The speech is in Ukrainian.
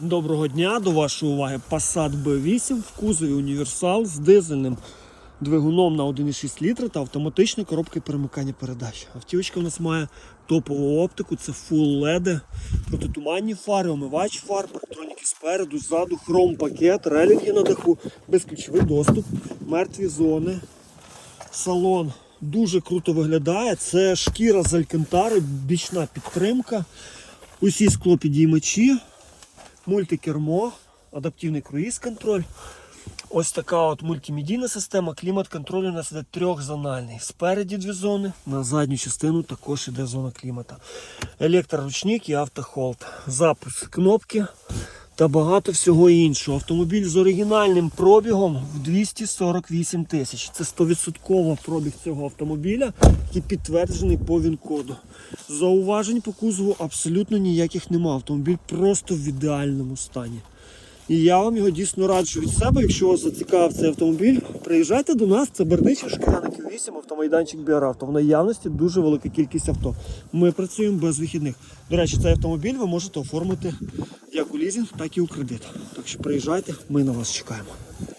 Доброго дня, до вашої уваги Passat B8 в кузові універсал з дизельним двигуном на 1,6 літра та автоматичною коробкою перемикання передач. Автівочка у нас має топову оптику, це Full LED, протитуманні фари, омивач фар, парктроніки спереду, ззаду, хром пакет, релінги на даху, безключовий доступ, мертві зони. Салон дуже круто виглядає. Це шкіра з алькантари, бічна підтримка. Усі склопідіймачі, мультикермо, адаптивний круїз-контроль. Ось така от мультимедійна система. Клімат-контроль у нас іде трьохзональний. Спереді дві зони, на задню частину також іде зона клімата. Електроручник і автохолд. Запуск кнопки та багато всього іншого. Автомобіль з оригінальним пробігом в 248 тисяч. Це 100% пробіг цього автомобіля, який підтверджений по ВІН-коду. Зауважень по кузову абсолютно ніяких нема. Автомобіль просто в ідеальному стані. І я вам його дійсно раджу від себе. Якщо вас зацікавив цей автомобіль, приїжджайте до нас, це Бердичів, Шкіряників 8, автомайданчик Біаравто. В наявності дуже велика кількість авто. Ми працюємо без вихідних. До речі, цей автомобіль ви можете оформити лізинг, так і у кредит. Так що приїжджайте, ми на вас чекаємо.